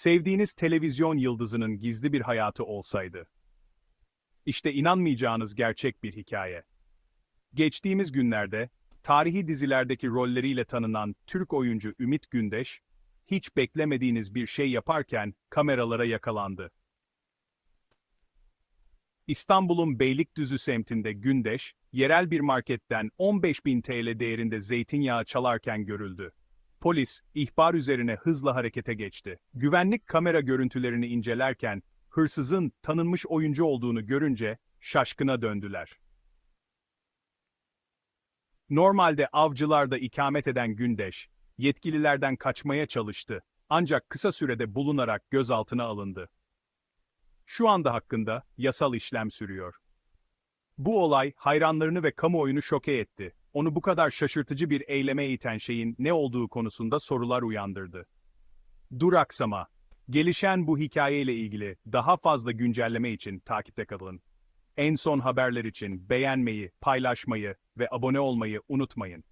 Sevdiğiniz televizyon yıldızının gizli bir hayatı olsaydı. İşte inanmayacağınız gerçek bir hikaye. Geçtiğimiz günlerde, tarihi dizilerdeki rolleriyle tanınan Türk oyuncu Ümit Gündeş, hiç beklemediğiniz bir şey yaparken kameralara yakalandı. İstanbul'un Beylikdüzü semtinde Gündeş, yerel bir marketten 15.000 TL değerinde zeytinyağı çalarken görüldü. Polis, ihbar üzerine hızla harekete geçti. Güvenlik kamera görüntülerini incelerken, hırsızın tanınmış oyuncu olduğunu görünce şaşkına döndüler. Normalde avcılarda ikamet eden Gündeş, yetkililerden kaçmaya çalıştı ancak kısa sürede bulunarak gözaltına alındı. Şu anda hakkında yasal işlem sürüyor. Bu olay hayranlarını ve kamuoyunu şoke etti. Onu bu kadar şaşırtıcı bir eyleme iten şeyin ne olduğu konusunda sorular uyandırdı. Duraksama. Gelişen bu hikayeyle ilgili daha fazla güncelleme için takipte kalın. En son haberler için beğenmeyi, paylaşmayı ve abone olmayı unutmayın.